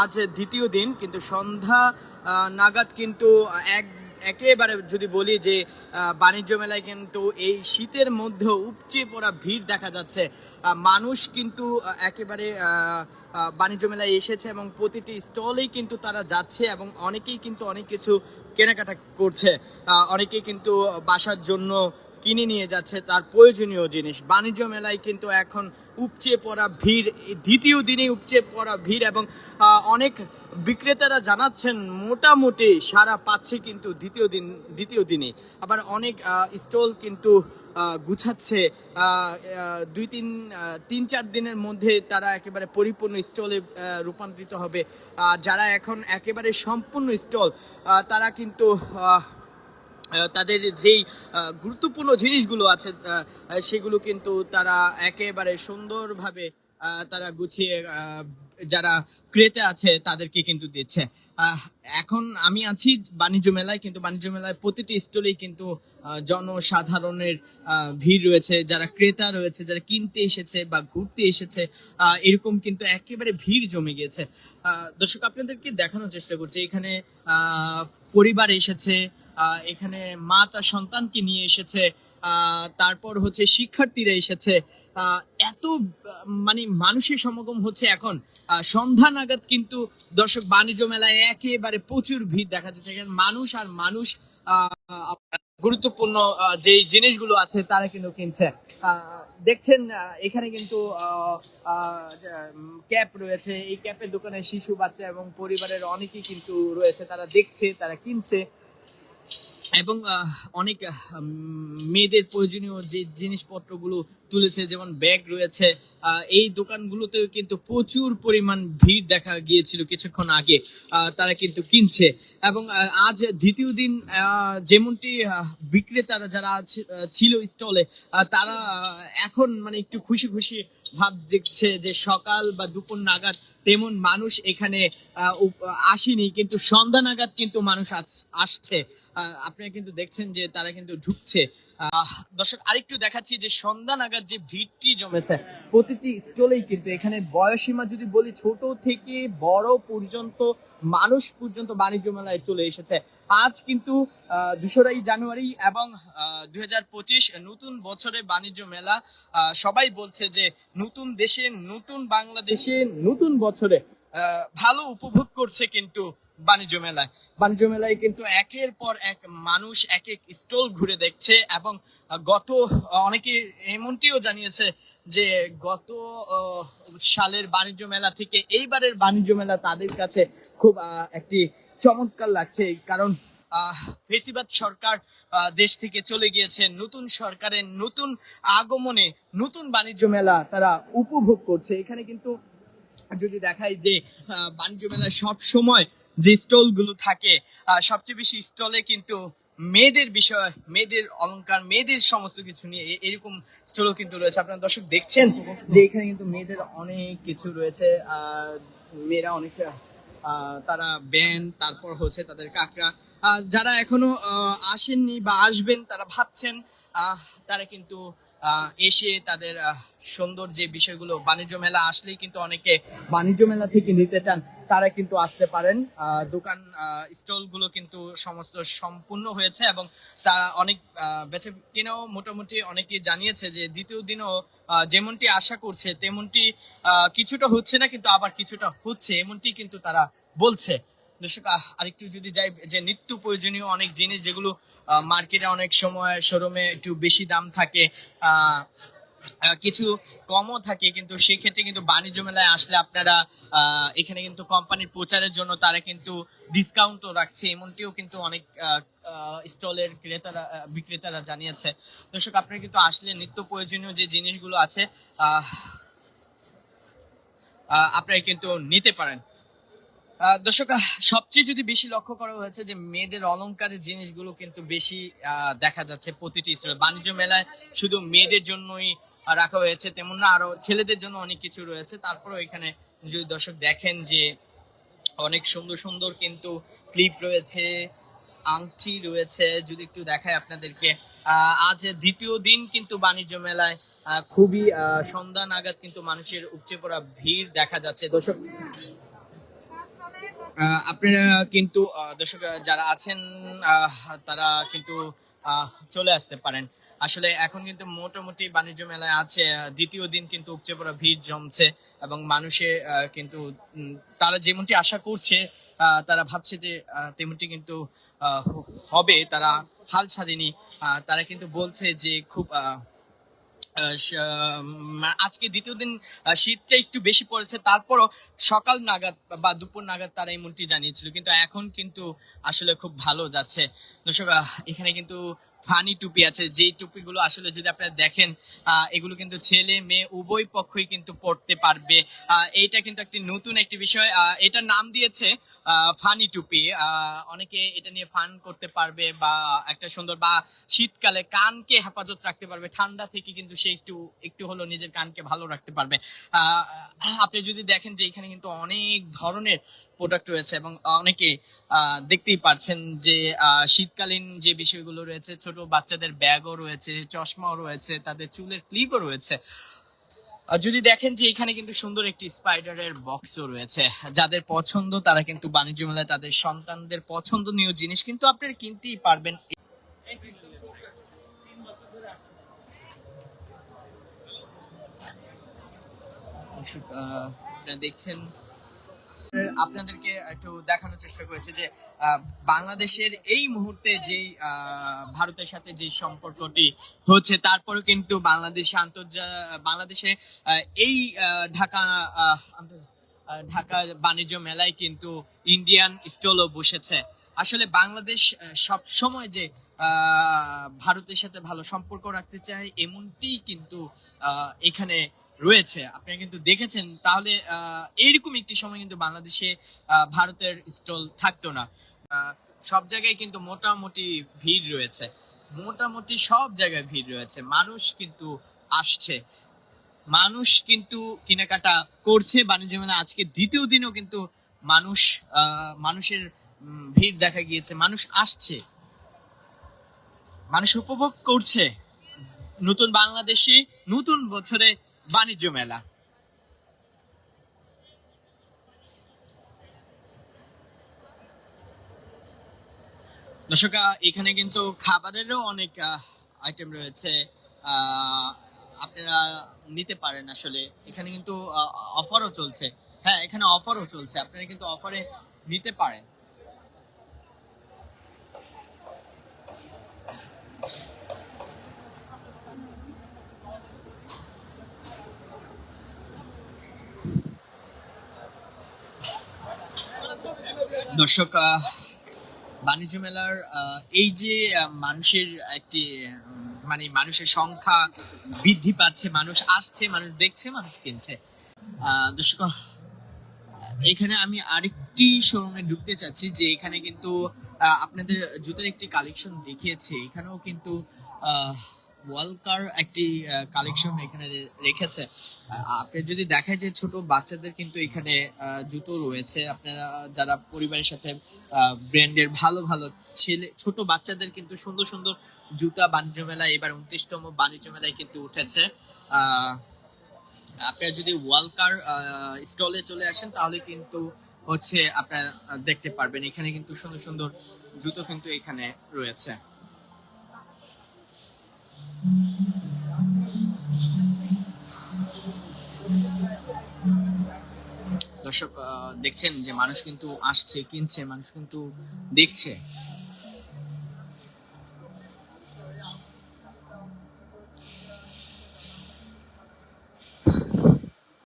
আজ দ্বিতীয় দিন, কিন্তু সন্ধ্যা নাগাদ কিন্তু এক, একেবারে যদি বলি যে বাণিজ্য মেলায় কিন্তু এই শীতের মধ্যে উপচে পড়া ভিড় দেখা যাচ্ছে। মানুষ কিন্তু একেবারে বাণিজ্য মেলায় এসেছে এবং প্রতিটি স্টলেই কিন্তু তারা যাচ্ছে এবং অনেকেই কিন্তু অনেক কিছু কেনাকাটা করছে। অনেকেই কিন্তু বাসার জন্য কিনে নিয়ে যাচ্ছে তার প্রয়োজনীয় জিনিস। বাণিজ্য মেলায় কিন্তু এখন উপচে পড়া ভিড়, দ্বিতীয় দিনে উপচে পড়া ভিড় এবং অনেক বিক্রেতারা জানাচ্ছেন মোটামুটি সারা পাচ্ছে কিন্তু দ্বিতীয় দিন, দ্বিতীয় দিনে। আবার অনেক স্টল কিন্তু গুছাচ্ছে। দুই তিন তিন চার দিনের মধ্যে তারা একেবারে পরিপূর্ণ স্টলে রূপান্তরিত হবে। যারা এখন একেবারে সম্পূর্ণ স্টল তারা কিন্তু তাদের যেই গুরুত্বপূর্ণ জিনিসগুলো আছে সেগুলো কিন্তু তারা একেবারে সুন্দরভাবে তারা গুছিয়ে যারা ক্রেতা আছে, তাদেরকে কিন্তু দিচ্ছে। এখন আমি আছি বাণিজ্য মেলায়, কিন্তু বাণিজ্য মেলায় প্রতিটি স্টোরেই কিন্তু জনসাধারণের ভিড় রয়েছে। যারা ক্রেতা রয়েছে, যারা কিনতে এসেছে বা ঘুরতে এসেছে এরকম কিন্তু একেবারে ভিড় জমে গিয়েছে। দর্শক, আপনাদেরকে দেখানোর চেষ্টা করছি। এখানে পরিবার এসেছে এখানে মা তার সন্তানকে নিয়ে এসেছে। তারপর হচ্ছে শিক্ষার্থীরা এসেছে। এত মানে মানুষের সমাগম হচ্ছে এখন। সন্ধ্যা নাগাদ কিন্তু দর্শক বাণিজ্য মেলায় একেবারে প্রচুর ভিড় দেখা যাচ্ছে। এখানে মানুষ আর মানুষ গুরুত্বপূর্ণ যে জিনিসগুলো আছে তারা কিন্তু কিনছে। দেখছেন এখানে কিন্তু ক্যাপ রয়েছে। এই ক্যাপের দোকানে শিশু, বাচ্চা এবং পরিবারের অনেকেই কিন্তু রয়েছে। তারা দেখছে, তারা কিনছে। এবং অনেক মেয়েদের প্রয়োজনীয় যে জিনিসপত্রগুলো তুলেছে, যেমন ব্যাগ রয়েছে এই দোকানগুলোতেও কিন্তু প্রচুর পরিমাণ ভিড় দেখা গিয়েছিল কিছুক্ষণ আগে তারা কিন্তু কিনছে। এবং আজ দ্বিতীয় দিন যেমনটি বিক্রেতারা যারা ছিল স্টলে তারা এখন মানে একটু খুশি খুশি ভাব দেখছে যে সকাল বা দুপুর নাগাদ তেমন মানুষ এখানে আসেনি, কিন্তু সন্ধ্যা নাগাদ কিন্তু মানুষ আস- আসছে। আপনারা কিন্তু দেখছেন যে তারা কিন্তু ঢুকছে। দর্শক আরেকটু দেখাচ্ছি যে সন্ধ্যা নাগাদ যে ভিড়টি জমেছে প্রতিটি স্টলেই কিন্তু এখানে বয়সীমা যদি বলি ছোট থেকে বড় পর্যন্ত মানুষ পর্যন্ত বাণিজ্য মেলায় চলে এসেছে। আজ কিন্তু দুশোরাই জানুয়ারি এবং দুই হাজার পঁচিশ নতুন বছরে বাণিজ্য মেলা। আহ, সবাই বলছে যে নতুন দেশে নতুন বাংলাদেশে নতুন বছরে। আহ, ভালো উপভোগ করছে কিন্তু বাণিজ্য মেলায়। বাণিজ্য মেলায় কিন্তু একের পর এক মানুষ এক এক স্টল ঘুরে দেখছে এবং গত, অনেকে এমনটিও জানিয়েছে যে গত সালের বাণিজ্য মেলা থেকে এইবারের বাণিজ্য মেলা তাদের কাছে খুব একটি চমৎকার লাগছে। কারণ ফেসিবাদ সরকার দেশ থেকে চলে গিয়েছে। নতুন সরকারের নতুন আগমনে নতুন বাণিজ্য মেলা তারা উপভোগ করছে। এখানে কিন্তু যদি দেখাই যে বাণিজ্য মেলা সব সময় যে স্টলগুলো থাকে সবচেয়ে বেশি স্টলে কিন্তু মেয়েদের বিষয় মেয়েদের অলংকার মেয়েদের সমস্ত কিছু নিয়ে এরকম স্টলও কিন্তু রয়েছে। আপনার দর্শক দেখছেন যে এখানে কিন্তু মেয়েদের অনেক কিছু রয়েছে। মেয়েরা অনেক আহ, তারা ব্যান তারপর হচ্ছে তাদের কাকরা যারা এখনও আসেননি বা আসবেন তারা ভাবছেন তারা কিন্তু এসে তাদের সুন্দর যে বিষয়গুলো, বাণিজ্য মেলা আসলেই কিন্তু অনেকে বাণিজ্য মেলা থেকে নিতে চান, তারা কিন্তু আসতে পারেন। দোকান স্টলগুলো কিন্তু সমস্ত সম্পূর্ণ হয়েছে এবং তারা অনেক বেচে কিনেও মোটামুটি অনেকে জানিয়েছে যে দ্বিতীয় দিনও যেমনটি আশা করছে, তেমনটি কিছুটা হচ্ছে না, কিন্তু আবার কিছুটা হচ্ছে, এমনটি কিন্তু তারা বলছে। দর্শক আরেকটু যদি যাই, যে নিত্য প্রয়োজনীয় অনেক জিনিস যেগুলো মার্কেটে অনেক সময় শোরুমে একটু বেশি দাম থাকে কিছু কমও থাকে, কিন্তু সেক্ষেত্রে কিন্তু বাণিজ্য মেলায় আসলে আপনারা এখানে কিন্তু কোম্পানির প্রচারের জন্য তারা কিন্তু ডিসকাউন্টও রাখছে, এমনটিও কিন্তু অনেক স্টলের ক্রেতারা বিক্রেতারা জানিয়েছে। দর্শক, আপনারা কিন্তু আসলে নিত্য প্রয়োজনীয় যে জিনিসগুলো আছে আপনারা কিন্তু নিতে পারেন। দর্শক সবচেয়ে যদি বেশি লক্ষ্য করা হয়েছে যে মেয়েদের অলংকারের জিনিসগুলো কিন্তু বেশি দেখা যাচ্ছে প্রতিটি স্টোরে। বাণিজ্য মেলায় শুধু মেয়েদের জন্যই রাখা হয়েছে, তেমন না আরও ছেলেদের জন্য অনেক কিছু রয়েছে। তারপরেও এখানে যদি দর্শক দেখেন যে অনেক সুন্দর সুন্দর কিন্তু ক্লিপ রয়েছে, আংটি রয়েছে, যদি একটু দেখায় আপনাদেরকে আজ দ্বিতীয় দিন কিন্তু বাণিজ্য মেলায় খুবই সন্ধ্যা নাগাদ কিন্তু মানুষের উপচে পড়া ভিড় দেখা যাচ্ছে। দর্শক আপনারা কিন্তু দর্শক যারা আছেন তারা কিন্তু চলে আসতে পারেন। আসলে এখন কিন্তু মোটামুটি বাণিজ্য মেলায় আছে দ্বিতীয় দিন কিন্তু উপচে পড়া ভিড় জমছে এবং মানুষে কিন্তু তারা যেমনটি আশা করছে তারা ভাবছে যে তেমনটি কিন্তু হবে তারা হাল ছাড়েনি। তারা কিন্তু বলছে যে খুব আহ, আজকে দ্বিতীয় দিন শীতটা একটু বেশি পড়েছে, তারপরও সকাল নাগাদ বা দুপুর নাগাদ তারা এমনটি জানিয়েছিল, কিন্তু এখন কিন্তু আসলে খুব ভালো যাচ্ছে। দর্শক এখানে কিন্তু ফানি টুপি আছে, যেই টুপিগুলো আসলে যদি আপনারা দেখেন এগুলো কিন্তু ছেলে, মেয়ে, উভয় পক্ষই কিন্তু পড়তে পারবে। এইটা কিন্তু একটি নতুন একটি বিষয়। এটার নাম দিয়েছে ফানি টুপি। অনেকে এটা নিয়ে ফান করতে পারবে বা একটা সুন্দর, বা শীতকালে কানকে হেফাজত রাখতে পারবে। ঠান্ডা থেকে কিন্তু সে একটু একটু হলো নিজের কানকে ভালো রাখতে পারবে। আপনি যদি দেখেন যে এখানে কিন্তু অনেক ধরনের প্রোডাক্ট রয়েছে এবং অনেকে দেখতেই পাচ্ছেন যে শীতকালীন যে বিষয়গুলো রয়েছে, ছোট বাচ্চাদের ব্যাগও রয়েছে, চশমাও রয়েছে, তাদের চুলের ক্লিপও রয়েছে। যদি দেখেন যে এখানে কিন্তু সুন্দর একটি স্পাইডারের বক্সও রয়েছে, যাদের পছন্দ তারা কিন্তু বাণিজ্য মেলায় তাদের সন্তানদের পছন্দনীয় জিনিস কিন্তু আপনারা কিনতেই পারবেন। দেখছেন আপনাদেরকে একটু দেখানোর চেষ্টা করেছে যে বাংলাদেশের এই মুহূর্তে যে ভারতের সাথে যে সম্পর্কটি হচ্ছে, তারপরেও কিন্তু বাংলাদেশ আন্তর্জা, বাংলাদেশে এই ঢাকা ঢাকা বাণিজ্য মেলায় কিন্তু ইন্ডিয়ান স্টলও বসেছে। আসলে বাংলাদেশ সব সময় যে ভারতের সাথে ভালো সম্পর্ক রাখতে চায়, এমনটি কিন্তু এখানে রয়েছে। আপনারা কিন্তু দেখেছেন, তাহলে এইরকম একটি সময় কিন্তু বাংলাদেশে ভারতের স্টল থাকতো না। সব জায়গায় কিন্তু মোটামুটি ভিড় রয়েছে। মোটামুটি সব জায়গায় ভিড় রয়েছে। মানুষ কিন্তু আসছে। মানুষ কিন্তু কেনাকাটা করছে। বাণিজ্য মেলা আজকে দ্বিতীয় দিনেও কিন্তু মানুষ মানুষের ভিড় দেখা গিয়েছে। মানুষ আসছে। মানুষ উপভোগ করছে। নতুন বাংলাদেশি, নতুন বছরে বাণিজ্য মেলা। দর্শক এখানে কিন্তু খাবারেরও অনেক আইটেম রয়েছে। আপনারা নিতে পারেন আসলে। এখানে কিন্তু অফারও চলছে। হ্যাঁ এখানে অফারও চলছে। আপনারা কিন্তু অফারে নিতে পারেন। দর্শক বাণিজ্য মেলার এই যে মানুষের একটি মানে মানুষের সংখ্যা বৃদ্ধি পাচ্ছে, মানুষ আসছে, মানুষ দেখছে, মানুষ কিনছে। দর্শক, এখানে আমি আরেকটি শোরুমে ঢুকতে চাচ্ছি, যে এখানে কিন্তু আপনাদের জুতার একটি কালেকশন দেখিয়েছে। এখানেও কিন্তু ওয়ালকার একটি কালেকশন এখানে রেখেছে। আপনি যদি দেখায় যে ছোট বাচ্চাদের কিন্তু এখানে জুতো রয়েছে, আপনারা যারা পরিবারের সাথে ব্র্যান্ডের ভালো ভালো ছেলে, ছোট বাচ্চাদের কিন্তু সুন্দর সুন্দর জুতা বাণিজ্য মেলায়, এবার উনত্রিশতম বাণিজ্য মেলায় কিন্তু উঠেছে। আপনারা যদি ওয়ালকার স্টলে চলে আসেন, তাহলে কিন্তু হচ্ছে আপনারা দেখতে পারবেন। এখানে কিন্তু সুন্দর সুন্দর জুতো কিন্তু এখানে রয়েছে। দর্শক দেখছেন যে মানুষ কিন্তু আসছে কিনছে মানুষ কিন্তু দেখছে।